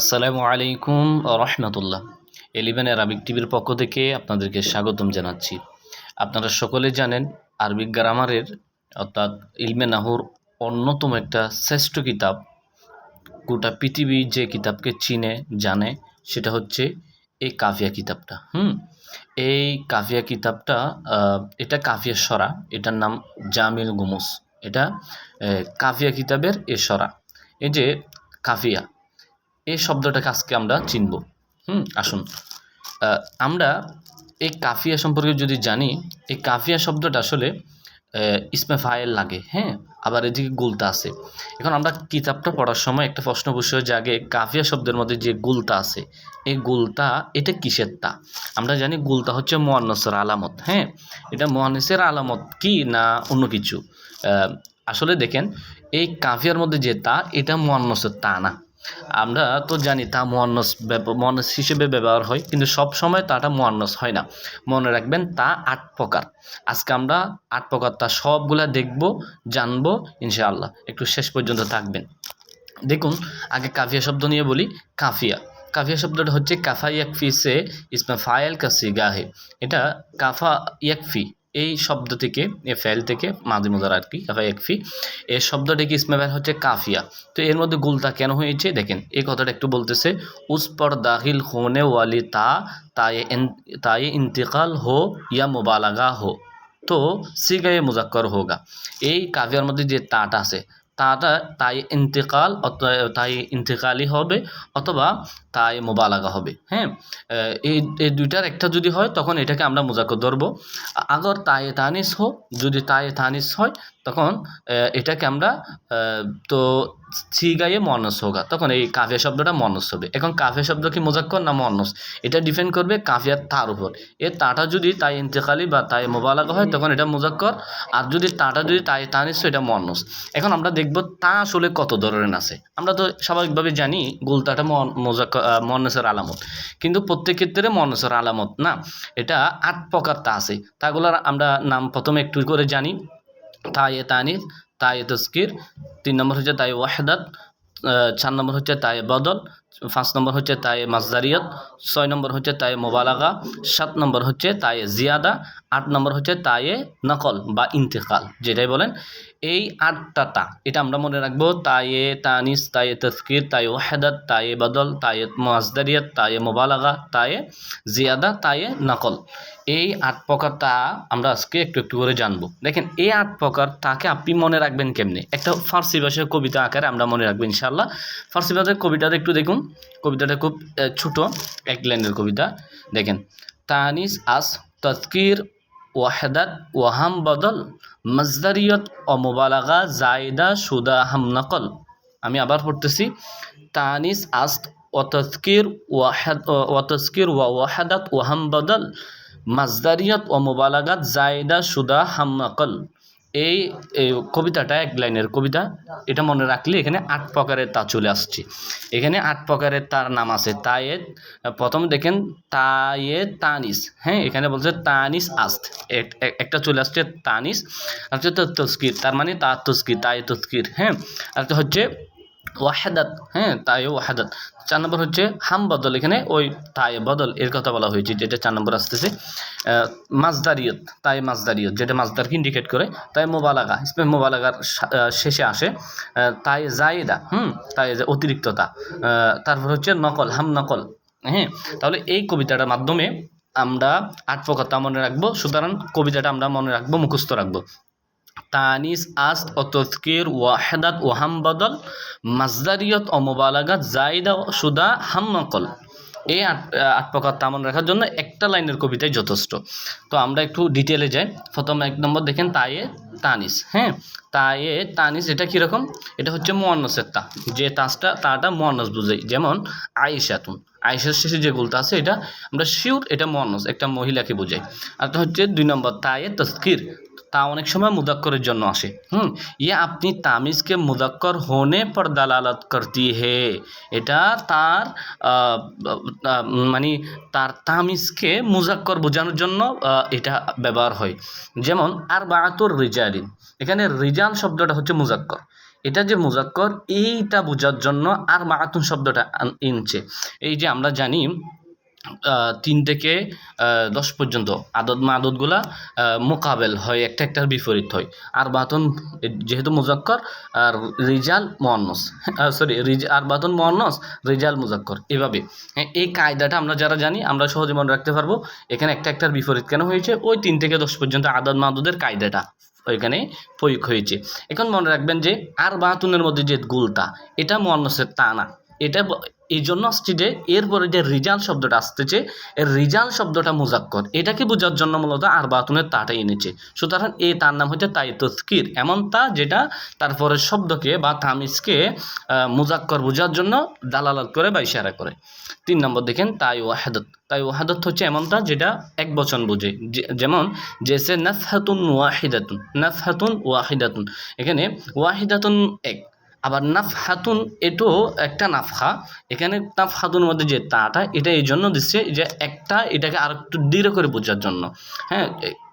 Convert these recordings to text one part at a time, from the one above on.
আসসালামু আলাইকুম রহমতুল্লাহ। Eleven Arabic টিভির পক্ষ থেকে আপনাদেরকে স্বাগতম জানাচ্ছি। আপনারা সকলে জানেন, আরবিক গ্রামারের অর্থাৎ ইলমে নাহুর অন্যতম একটা শ্রেষ্ঠ কিতাব। গোটা পৃথিবী যে কিতাবকে চিনে, জানে, সেটা হচ্ছে এই কাফিয়া কিতাবটা। হুম? এই কাফিয়া কিতাবটা এটা কাফিয়া সরা, এটার নাম জামিল গুমুস। এটা কাফিয়া কিতাবের এ সরা। এই যে কাফিয়া এই শব্দটাকে আজকে আমরা চিনব। হুম, আসুন। আমরা এই কাফিয়া সম্পর্কে যদি জানি, এই কাফিয়া শব্দটা আসলে ইসমে ফায়েল লাগে হ্যাঁ? আবার এদিকে গুলতা আছে। এখন আমরা কিতাবটা পড়ার সময় একটা প্রশ্ন বসে জাগে কাফিয়া শব্দের মধ্যে যে গুলতা আছে, এই গুলতা, এটা কিসের তা? আমরা জানি গুলতা হচ্ছে মোয়ান্নসের আলামত হ্যাঁ? এটা মোয়ান্নসের আলামত কি না অন্য কিছু? আসলে দেখেন, এই কাফিয়ার মধ্যে যে তা, এটা মোয়ান্নসের তা না। আমরা তো জানি তা মোয়ান্নস মোয়ান্নস হিসেবে ব্যবহার হয়, কিন্তু সব সময় তাটা মোয়ান্নস হয় না। মনে রাখবেন তা আট প্রকার। আজকে আমরা আট প্রকার, তা সবগুলা দেখব, জানব, ইনশাআল্লাহ। একটু শেষ পর্যন্ত থাকবেন। দেখুন, আগে কাফিয়া শব্দ নিয়ে বলি, কাফিয়া। কাফিয়া শব্দটা হচ্ছে কাফা ইয়াকফি সে ইসমা ফায়েল কা সিগাহে এটা কাফা ইয়াকফি এই শব্দ থেকে এ ফেল থেকে মাদি মুদার আর কি কাফা ইয়াকফি এই শব্দটিকে ইসমে ফেল হচ্ছে কাফিয়া। তো এর মধ্যে গুলতা কেন হয়েছে? দেখেন, এই কথাটা একটু বলতেছে, উস পর দাখিল হোনে ওয়ালি তা, তায়ে তায়ে ইন্তেকাল হো ইয়া মোবালাগা হো। তো সিগায়ে মুজাক্কর হোগা। এই কাফিয়ার মধ্যে যে তাটা আছে তাটা তাই ইন্তেকাল তাই ইন্তেকালই হবে, অথবা তাই মোবালাগা হবে হ্যাঁ? এই এই দুইটার একটা যদি হয়, তখন এটাকে আমরা মুজাক্কর ধরবো। আগর তায়ে তানিস হোক, যদি তায়ে তানিস হয়, তখন এটাকে আমরা তো সিগায়ে মনস হোগা, তখন এই কাফিয়া শব্দটা মনস হবে। এখন কাফিয়া শব্দ কি মোজাক্কর না মনস এটা ডিপেন্ড করবে কাফিয়ার তার উপর। এর তাটা যদি তাই ইন্তেকালি বা তাই মোবালাগা হয়, তখন এটা মুজাক্কর, আর যদি তাটা যদি তাই তানিস এটা মনস এখন আমরা দেখব তা আসলে কত ধরনের আছে। আমরা তো স্বাভাবিকভাবে জানি গুলতাটা মন মনসের আলামত। কিন্তু প্রত্যেক ক্ষেত্রে মনসের আলামত না। এটা আট প্রকার তা আছে। তাগুলোর আমরা নাম প্রথমে একটু করে জানি। তায়ে তানিস তায়ে তস্কির তিন নম্বর হচ্ছে তায়ে ওয়াহদাত চার নম্বর হচ্ছে তায়ে বদল, পাঁচ নম্বর হচ্ছে তায়ে মাজদারিয়ত ছয় নম্বর হচ্ছে তায়ে মোবালাগা, সাত নম্বর হচ্ছে তায়ে জিয়াদা, আট নম্বর হচ্ছে তায়ে নকল বা ইন্তেকাল, যেটাই বলেন। এই আটটা তা, এটা আমরা মনে রাখব তায়ে, তানিস, তায়ে তস্কির তায়ে ওয়াহদাত, তায়ে বদল, তায়ে মাজদারিয়ত তায়ে মোবালাগা, তায়ে জিয়াদা, তায়ে নকল। এই আট প্রকার তা আমরা আজকে একটু একটু করে জানব। দেখেন, এই আট প্রকার তাকে আপনি মনে রাখবেন কেমনে? একটা ফার্সি ভাষার কবিতা আকারে আমরা মনে রাখব ইনশাল্লাহ ফার্সি ভাষার কবিতাটা একটু দেখুন। কবিতাটা খুব ছোট, এক লাইনের কবিতা। দেখেন, তানিস আস তৎকির ওয়াহেদাত ওয়াহাম বদল, মজদারিয়ত অমোবালাগা জায়দা সুদা হামনকল আমি আবার পড়তেছি, তানিস আস্ত অতস্কির ওয়াহাদ অতস্কির ওয়া ওয়াহাদাত ওয়াহাম বদল, মাজদারিয়ত ও জায়দা সুদা হামনকল এই কবিতাটা, এক লাইনের কবিতা, এটা মনে রাখলে এখানে আট প্রকারের তা চলে আসছে। এখানে আট প্রকারের তার নাম আছে তায়ে প্রথম দেখেন তায়ে তানিস হ্যাঁ এখানে বলছে তানিস আস্ত, এক- এক- একটা চলে আসছে তানিস, আর হচ্ছে তস্কির, তার মানে তা তস্কির, তায়ে তস্কির হ্যাঁ আর হচ্ছে ওয়াহাদাত হ্যাঁ তাই ওয়াহাদাত। চার নম্বর হচ্ছে হাম বদল, এখানে ওই তাই বদল, এর কথা বলা হয়েছে যেটা চার নম্বর আসতেছে। মাজদারিয়ত, তাই মাজদারিয়ত, যেটা মাজদারকে ইন্ডিকেট করে, তাই মোবালাগা, ইসমে মোবালাগার শেষে আসে তাই জায়দা, হুম, তাই অতিরিক্ততা। তারপর হচ্ছে নকল, হাম নকল হ্যাঁ তাহলে এই কবিতাটার মাধ্যমে আমরা আট প্রকার মনে রাখব, সুতরাং কবিতাটা আমরা মনে রাখব, মুখস্থ রাখব। তানিস আস ও তৎকির ওয়াহেদাত ও হাম বদল মাজদারিয়ত ও মোবালাগাত জাইদা সুদা হাম নকল এই আট আট প্রকার তামন রাখার জন্য একটা লাইনের কবিতাই যথেষ্ট। তো আমরা একটু ডিটেলে যাই। প্রথম এক নম্বর দেখেন, তায়ে তানিস হ্যাঁ? তায়ে তানিস এটা কীরকম এটা হচ্ছে মোয়ান্নসের তা। যে তাসটা তাটা মোয়ান্নস বুঝাই। যেমন, আয়েশাতুন। আয়েশার শেষে যে গুলতা আছে, এটা আমরা শিওর এটা মোয়ান্নস, একটা মহিলাকে বোঝাই। আর হচ্ছে দুই নম্বর, তায়ে তস্কির তা অনেক সময় মুদাক্করের জন্য আসে। হুম ইয়ে আপনি তামিজকে মুদাক্কর হোনে পর দালালত করতি হে। এটা তার মানে তার তামিজকে মুজাক্কর বোঝানোর জন্য এটা ব্যবহার হয়। যেমন আর বাহাতুর রিজালিন। এখানে রিজাল শব্দটা হচ্ছে মুজাক্কর। এটা যে মুজাক্কর, এইটা বোঝার জন্য আর মাতুন শব্দটা এনেছে এই যে আমরা জানি তিন থেকে দশ পর্যন্ত আদত মাদতগুলা আহ, মোকাবেল হয় একটা একটার বিপরীত হয়। আর বাতন যেহেতু মুজাক্কর আর রিজাল মোয়ান্নস সরি আর বাতন মোয়ান্নস রিজাল মুজাক্কর এভাবে। হ্যাঁ, এই কায়দাটা আমরা যারা জানি আমরা সহজে মনে রাখতে পারব এখানে একটা একটার বিপরীত কেন হয়েছে? ওই তিন থেকে দশ পর্যন্ত আদত মাদুদের কায়দাটা ওইখানে প্রয়োগ হয়েছে। এখন মনে রাখবেন যে আর বাতুনের মধ্যে যে গুলটা এটা মোয়ান্নসের তা না। এটা এই জন্য আসছে যে এরপরে যে রিজাল শব্দটা আসতেছে এর রিজাল শব্দটা মুজাক্কর এটাকে বোঝার জন্য মূলত আর বাতুনের তাটা এনেছে। সুতরাং এই তার নাম হচ্ছে তাই তস্কির। এমন তা যেটা তারপরে শব্দকে বা তামিজকে মুজাক্কর বোঝার জন্য দালালাত করে বা ইশারা করে। তিন নম্বর দেখেন, তাই ওয়াহাদত। তাই ওয়াহাদত হচ্ছে এমন তা যেটা এক বচন বোঝে। যেমন জেসে নাফহাতুন ওয়াহিদাতুন। নাফহাতুন ওয়াহিদাতুন। এখানে ওয়াহিদাতুন এক। আবার নাফহাতুন এটাও একটা নাফহা। এখানে নাফহাতুন মধ্যে যে তাটা, এটা এই জন্য দিচ্ছে যে একটা এটাকে আর একটু দৃঢ় করে বোঝার জন্য। হ্যাঁ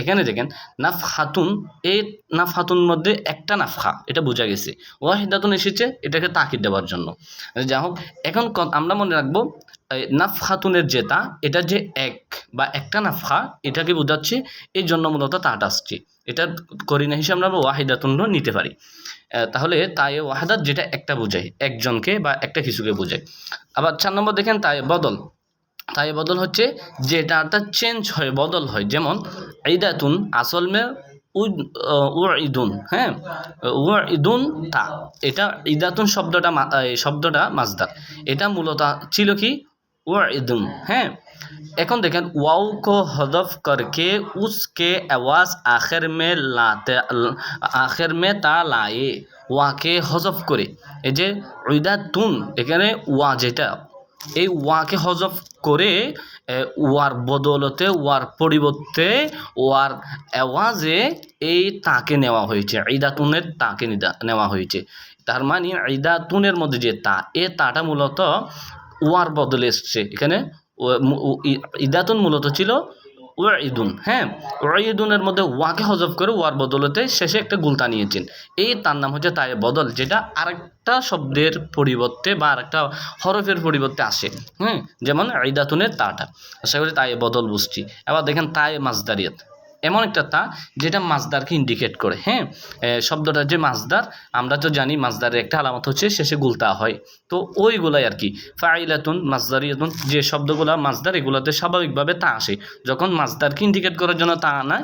এখানে দেখেন, নাফহাতুন এই নাফহাতুন মধ্যে একটা নাফখা এটা বোঝা গেছে। ওয়াহিদাতুন এসেছে, এটাকে তাকিদ দেওয়ার জন্য। যা হোক, এখন আমরা মনে রাখব এই নাফহাতুনের যে তা, এটা যে এক বা একটা নাফখা এটাকে বোঝাচ্ছে এই জন্য মূলত তাট আসছে। এটা করিনা হিসেবে আমরা ওয়াহিদাতুন নিতে পারি। তাহলে তাই ওয়াহাদাত যেটা একটা বোঝায়, একজনকে বা একটা কিছুকে বোঝায়। আবার চার নম্বর দেখেন তাই বদল। তাই বদল হচ্ছে যেটাটা চেঞ্জ হয়, বদল হয়। যেমন ঈদাতুন আসল মে উইদুন হ্যাঁ? উইদুন তা, এটা ঈদাতুন শব্দটা শব্দটা মাজদার এটা মূলত ছিল কি? ইদুন হ্যাঁ? এখন দেখেন ওয়াও কো হদফ করকে উসকে আওয়াজ আখের মে লাতে, আখের মে তা লায়ে, ওয়াকে হজফ করে। এই যে উইদা তুন এখানে ওয়া যেটা, এই ওয়াকে হজফ করে ওয়ার বদলতে, ওয়ার পরিবর্তে, ওয়ার আওয়াজে এই তাকে নেওয়া হয়েছে ঈদাতুনের তাকে নেওয়া হয়েছে। তার মানে ঈদাতুনের মধ্যে যে তা, এ তাটা মূলত ওয়ার বদলে এসছে। এখানে ও- মু- উ- ই- ঈদাতুন মূলত ছিল ওয়াইদুন হ্যাঁ? ওয়াইদুনের মধ্যে ওয়াকে হজব করে ওয়ার বদলতে শেষে একটা গুলতা নিয়েছেন। এই তার নাম হচ্ছে তায়ে বদল, যেটা আরেকটা শব্দের পরিবর্তে বা আরেকটা হরফের পরিবর্তে আসে, হুম? যেমন ঈদাতুনের তাটা। আশা করি তায়ে বদল বুঝছি। এবার দেখেন তায়ে মাজদারিয়াত এমন একটা তা যেটা মাছদারকে ইন্ডিকেট করে হ্যাঁ? শব্দটা যে মাজদার, আমরা তো জানি মাজদারের একটা আলামত হচ্ছে শেষে গুলতা হয়। তো ওইগুলাই আর কি, ফাইলাতুন মাজদারিয়াতুন, যে শব্দগুলা মাজদার, এগুলোতে স্বাভাবিকভাবে তা আসে। যখন মাজদারকে ইন্ডিকেট করার জন্য তা আনা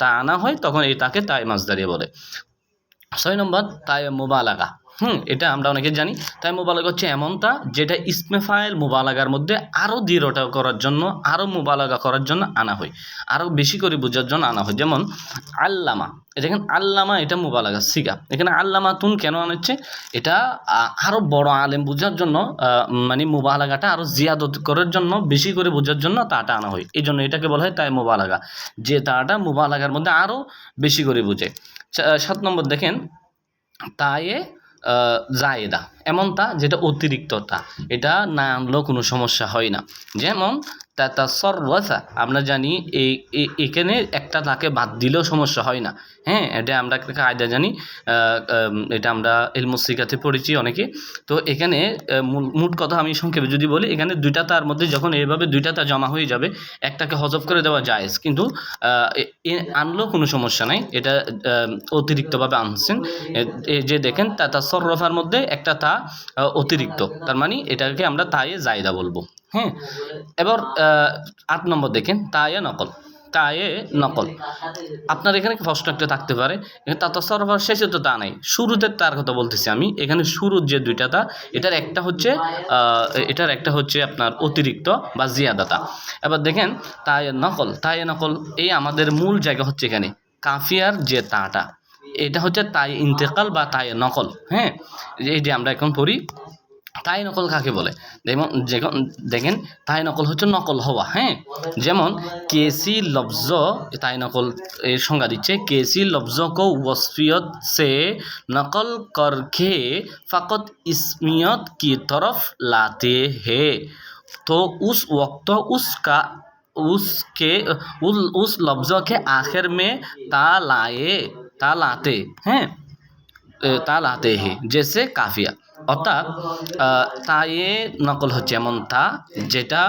তা আনা হয়, তখন এই তাকে তাই মাজদারিয়া বলে। ছয় নম্বর, তাই মোবালাগা। হুম, এটা আমরা অনেকে জানি। তাই মোবালাগা হচ্ছে এমনটা যেটা ইসমে মোবালাগার মধ্যে আরও দৃঢ়টা করার জন্য আরও মোবালাগা করার জন্য আনা হয়। আরও বেশি করে বোঝার জন্য আনা হয়। যেমন আল্লামা দেখেন আল্লামা এটা মোবালাগা সিগা। এখানে আল্লামা তুন কেন আনাচ্ছে এটা আরও বড় আলেম বোঝার জন্য মানে মোবালাগাটা আরও জিয়াদত করার জন্য, বেশি করে বোঝার জন্য তাটা আনা হয়। এই জন্য এটাকে বলা হয় তাই মোবালাগা যে তাটা মোবালাগার মধ্যে আরও বেশি করে বোঝে। সাত নম্বর দেখেন, তায়ে E, zajeda. জায়েদা এমন তা যেটা অতিরিক্ত তা এটা না আনলেও কোনো সমস্যা হয় না। যেমন তাতা সর্বসা আমরা জানি এই এখানে একটা তাকে বাদ দিলেও সমস্যা হয় না। হ্যাঁ এটা আমরা একটা কায়দা জানি। এটা আমরা এলমুসিকাতে পড়েছি অনেকে। তো এখানে মোট কথা আমি সংক্ষেপে যদি বলি, এখানে দুইটা তার মধ্যে যখন এইভাবে দুইটা তা জমা হয়ে যাবে, একটাকে হজব করে দেওয়া যায় কিন্তু আনলেও কোনো সমস্যা নাই। এটা অতিরিক্তভাবে আনছেন। যে দেখেন তা তাসরফার মধ্যে একটা তা আহ, অতিরিক্ত। তার মানে এটাকে আমরা তায়ে জায়দা বলব। হ্যাঁ? এবার আট নম্বর দেখেন তায়ে নকল। তায়ে নকল। আপনার এখানে প্রশ্ন একটা থাকতে পারে? এখানে তা তাসরফার শেষে তো তা নাই। শুরুতে তার কথা বলতেছি আমি। এখানে শুরুর যে দুইটা তা এটার একটা হচ্ছে এটার একটা হচ্ছে আপনার অতিরিক্ত বা জিয়াদাতা এবার দেখেন তায়ে নকল তায়ে নকল এই আমাদের মূল জায়গা হচ্ছে এখানে। কাফিয়ার যে তাটা। এটা হচ্ছে তাই ইন্তেকাল বা তাই নকল হ্যাঁ এই যে আমরা এখন পড়ি তাই নকল কাকে বলে যেমন যেমন দেখেন তাই নকল হচ্ছে নকল হওয়া হ্যাঁ যেমন কেসি লফজ তাই নকল এর সংজ্ঞা দিচ্ছে কেসি লফজ কো ওসফিয়ত সে নকল করকে ফকত ইসমিয়ত की तरफ लाते हैं तो उस वक्त उसका उसके उस उस लफ्ज़ों के आखिर में ता लाए তাল আতে হ্যাঁ তাল আতে হে জেসে কাফিয়া অর্থাৎ তায়ে নকল হচ্ছে এমন তা যেটা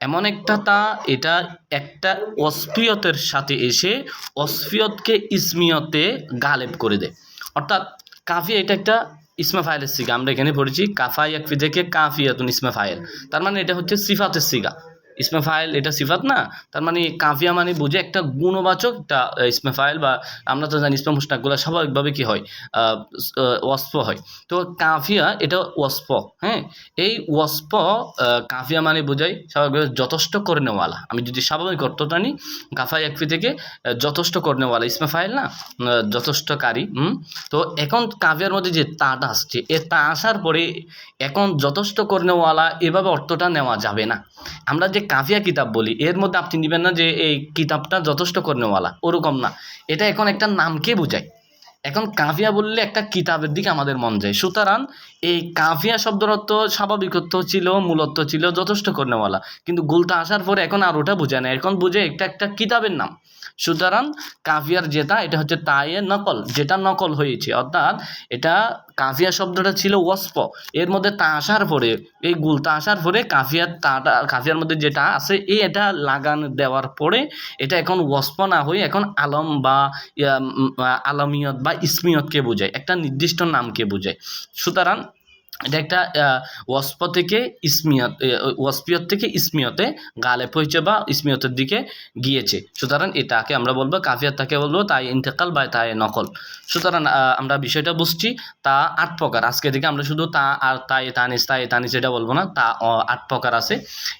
এমন একটা তা এটা একটা অস্ফিয়তের সাথে এসে অস্ফিয়তকে ইসমিয়তে গালেব করে দেয় অর্থাৎ কাফিয়া এটা একটা ইসমা ফায়েলের সিগা আমরা এখানে পড়েছি কাফা ইয়াকফি থেকে কাফিয়াতুন ইসমা ফায়েল তার মানে এটা হচ্ছে সিফাতের সিগা ইসমা ফাইল এটা সিফাত না? তার মানে কাফিয়া মানে বুঝে একটা গুণবাচক আহ, ফাইল বা আমরা তো জানি ইসমা মুস্তাকগুলো স্বাভাবিকভাবে কি হয়? আহ, হয়। তো কাফিয়া এটা ওয়াসফ হ্যাঁ? এই ওয়াসফ আহ, কাফিয়া মানে বোঝায় স্বাভাবিকভাবে যথেষ্ট করে নেওয়ালা। আমি যদি স্বাভাবিক অর্থটা নিই কাফা একফি থেকে যথেষ্ট করে নেওয়ালা। ইসমা ফাইল না? যথেষ্টকারী হুম? তো এখন কাফিয়ার মধ্যে যে তাটা আসছে এ তা আসার পরে এখন যথেষ্ট করে নেওয়ালা এভাবে অর্থটা নেওয়া যাবে না। আমরা যে কাফিয়া কিতাব বলি, এর মধ্যে আপনি নেবেন না যে এই কিতাবটা যথেষ্ট কর্ণওয়ালা ওরকম না। এটা এখন একটা নামকে বোঝায়। এখন কাফিয়া বললে একটা কিতাবের দিকে আমাদের মন যায়। সুতরাং এই কাফিয়া শব্দের অর্থ স্বাভাবিক অর্থ ছিল, মূলত্ব ছিল, যথেষ্ট কর্ণওয়ালা কিন্তু গুলতা আসার পরে এখন আর ওটা বোঝায় না। এখন বুঝে একটা একটা কিতাবের নাম। সুতরাং কাফিয়ার যেটা এটা হচ্ছে তায়ে নকল, যেটা নকল হয়েছে। অর্থাৎ এটা কাফিয়া শব্দটা ছিল ওয়াসফ। এর মধ্যে তা আসার পরে, এই গুল তা আসার পরে কাফিয়ার তাটা, কাফিয়ার মধ্যে যেটা আছে, এই এটা লাগান দেওয়ার পরে এটা এখন ওয়াসফ না হয়ে এখন আলম বা আলমিয়ত বা ইসমিয়তকে বোঝায়, একটা নির্দিষ্ট নামকে বোঝায়। সুতরাং এটা একটা আহ, ওয়াসফ থেকে ইসমিয়ত এ, থেকে ইসমিয়তে গালেব হয়েছে বা ইসমিয়তের দিকে গিয়েছে। সুতরাং এটাকে আমরা বলব কাফিয়াত তাকে বলব তাই ইন্তেকাল বা তাই নকল। সুতরাং আমরা বিষয়টা বুঝছি তা আট প্রকার। আজকে থেকে আমরা শুধু তা আর তাই তানিস তাই তানিস এটা বলব না তা আট প্রকার আছে।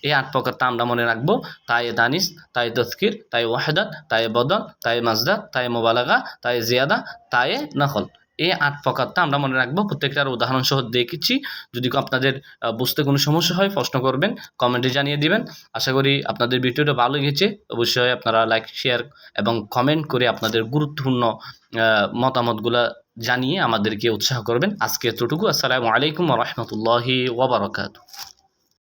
এই আট প্রকার তা আমরা মনে রাখব তাই তানিস তাই তস্কির তাই ওয়াহেদাত তাই বদল তাই মাজদা তাই মোবালাগা তাই জিয়াদা তাই নকল। এই আট প্রকারটা আমরা মনে রাখব। প্রত্যেকটার উদাহরণ সহ দেখেছি। যদি আপনাদের বুঝতে কোনো সমস্যা হয়, প্রশ্ন করবেন, কমেন্টে জানিয়ে দিবেন। আশা করি আপনাদের ভিডিওটা ভালো লেগেছে। অবশ্যই আপনারা লাইক, শেয়ার এবং কমেন্ট করে আপনাদের গুরুত্বপূর্ণ মতামতগুলো জানিয়ে আমাদেরকে উৎসাহ করবেন। আজকে এতটুকু। আসসালামু আলাইকুম রহমতুল্লাহি ওবরাকাতু